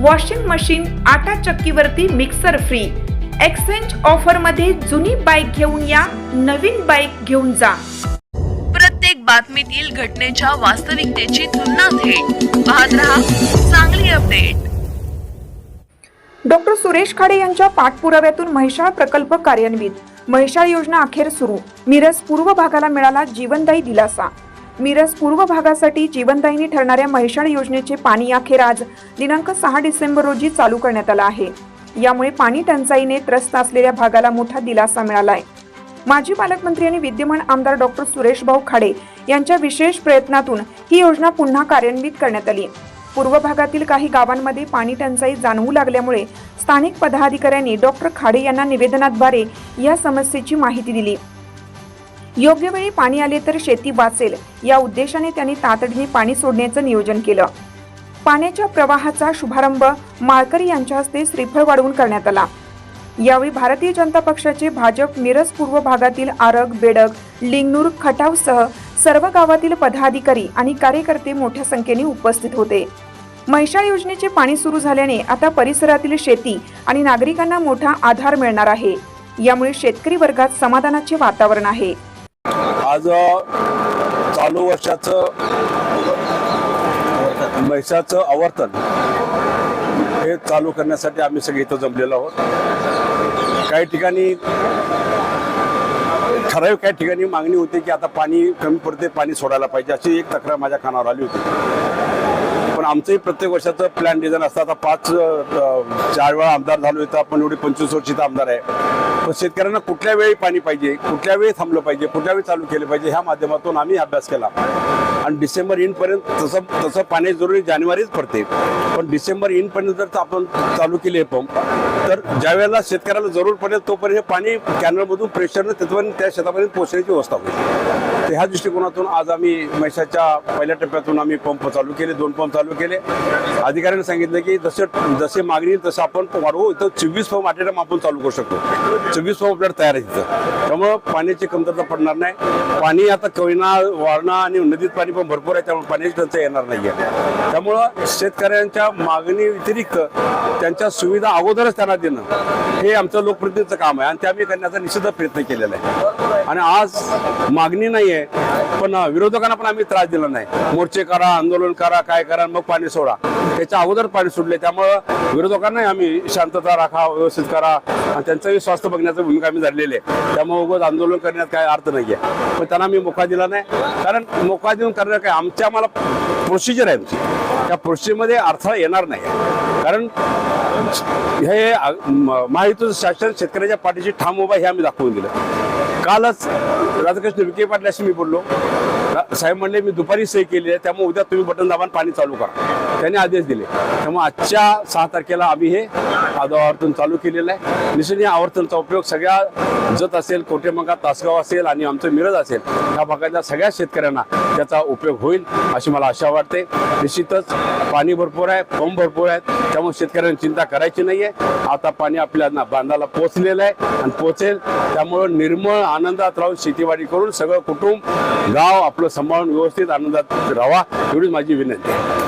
Washing machine आटा चक्कीवरती mixer free exchange ऑफरमध्ये जुनी बाईक घेऊन या नवीन बाईक घेऊन जा. प्रत्येक बातमीतील घटनेच्या वास्तविकतेची तुलना थेट. पाहत रहा चांगली अपडेट डॉक्टर सुरेश खाडे यांच्या पाठपुराव्यातून म्हैसाळ प्रकल्प कार्यान्वित. म्हैसाळ योजना अखेर सुरू. मिरज पूर्व भागाला मिळाला जीवनदायी दिलासा. मिरज पूर्व भागासाठी जीवनदायिनी ठरणाऱ्या म्हैसाळ योजनेचे पाणी अखेर आज दिनांक सहा डिसेंबर रोजी चालू करण्यात आलं आहे. यामुळे पाणी टंचाईने त्रस्त असलेल्या भागाला मोठा दिलासा मिळालाय. माजी पालकमंत्री आणि विद्यमान आमदार डॉक्टर सुरेश भाऊ खाडे यांच्या विशेष प्रयत्नातून ही योजना पुन्हा कार्यान्वित करण्यात आली. पूर्व भागातील काही गावांमध्ये पाणी टंचाई जाणवू लागल्यामुळे स्थानिक पदाधिकाऱ्यांनी डॉक्टर खाडे यांना निवेदनाद्वारे या समस्येची माहिती दिली. योग्य वेळी पाणी आले तर शेती वाचेल. या उद्देशाने त्यांनी तातडीने पाणी सोडण्याचं नियोजन केलं. पाण्याच्या प्रवाहाचा शुभारंभ माळकरी यांच्या हस्ते श्रीफळ वाढवून करण्यात आला. यावेळी भारतीय जनता पक्षाचे भाजप मिरज पूर्व भागातील आरग बेडक लिंगनूर खटावसह सर्व गावातील पदाधिकारी आणि कार्यकर्ते मोठ्या संख्येने उपस्थित होते. म्हैसाळ योजनेचे पाणी सुरू झाल्याने आता परिसरातील शेती आणि नागरिकांना मोठा आधार मिळणार आहे. यामुळे शेतकरी वर्गात समाधानाचे वातावरण आहे. आज चालू वर्षाचं म्हैसाचं आवर्तन हे चालू करण्यासाठी आम्ही सगळे इथं जमलेलो आहोत. काही ठिकाणी ठराविक काही ठिकाणी मागणी होती की आता पाणी कमी पडते पाणी सोडायला पाहिजे अशी एक तक्रार माझ्या कानावर आली होती. आमचंही प्रत्येक वर्षाचं प्लॅन डिझाईन असतं. आता पाच चार वेळा आमदार झालो इथं. आपण एवढे पंचवीस वर्षीचा आमदार आहे. पण शेतकऱ्यांना कुठल्या वेळी पाणी पाहिजे? कुठल्या वेळी थांबलं पाहिजे? कुठल्या वेळी चालू केलं पाहिजे? ह्या माध्यमातून आम्ही अभ्यास केला. आणि डिसेंबर इनपर्यंत तसं तसं पाणी जरुरी जानेवारीच पडते. पण डिसेंबर इनपर्यंत जर आपण चालू केले आहे पंप तर ज्या वेळेला शेतकऱ्याला जरूर पडेल तोपर्यंत पाणी कॅनलमधून प्रेशरनं तिथपर्यंत त्या शेतापर्यंत पोहोचण्याची व्यवस्था होईल. तर ह्या दृष्टिकोनातून आज आम्ही मैशाच्या पहिल्या टप्प्यातून आम्ही पंप चालू केले दोन पंप चालू केले. अधिकाऱ्यांनी सांगितलं की जसे जसे मागणी तसं आपण वाढवू. इथं चोवीस पंप अट आपण चालू करू शकतो. चोवीस पंप आपल्याला तयार आहे तिथं त्यामुळं पाण्याची कमतरता पडणार नाही. पाणी आता कोयना वारणा आणि नदीत पाणी पण भरपूर आहे. त्यामुळे पाण्याची टंचाई येणार नाही आहे त्यामुळं शेतकऱ्यांच्या मागणी व्यतिरिक्त त्यांच्या सुविधा अगोदरच त्यांना देणं हे आमचं लोकप्रतिनिधीचं काम आहे. आणि ते आम्ही करण्याचा निश्चित प्रयत्न केलेला आहे. आणि आज मागणी नाही आहे. पण विरोधकांना पण आम्ही त्रास दिला नाही. मोर्चे करा आंदोलन करा काय करा मग पाणी सोडा. त्याच्या अगोदर पाणी सुटले त्यामुळं विरोधकांना आम्ही शांतता राखा व्यवस्थित करा आणि त्यांचंही स्वास्थ्य बघण्याची भूमिका आम्ही झालेली आहे. त्यामुळे उगाच आंदोलन करण्यात काय अर्थ नाही आहे पण त्यांना मी मोका दिला नाही. कारण मोका देऊन करणार काय आमच्या आम्हाला प्रोसिजर आहे आमची. त्या प्रोसिजरमध्ये अडथळा येणार नाही. कारण हे अ, महायुतीचं शासन शेतकऱ्याच्या पाठीशी ठाम उभा हे आम्ही दाखवून दिलं. कालच राधाकृष्ण विखे पाटलाशी मी बोललो. साहेब म्हणले मी दुपारी सही केली आहे त्यामुळे उद्या तुम्ही बटन दाबान पाणी चालू करा. त्यांनी आदेश दिले. त्यामुळे आजच्या सहा तारखेला आम्ही हे आवर्तन चालू केलेलं आहे. निश्चित या आवर्तनचा उपयोग सगळ्या जत असेल कोटेमंगा तासगाव असेल आणि आमचं मिरज असेल या भागातल्या सगळ्या शेतकऱ्यांना त्याचा उपयोग होईल अशी मला आशा वाटते. निश्चितच पाणी भरपूर आहे पंप भरपूर आहेत त्यामुळे शेतकऱ्यांनी चिंता करायची नाहीये. आता पाणी आपल्या बांधाला पोचलेलं आहे आणि पोचेल त्यामुळं निर्मळ आनंदात राहून शेतीवाडी करून सगळं कुटुंब गाव आपलं सांभाळून व्यवस्थित आनंदात राहा एवढीच माझी विनंती आहे.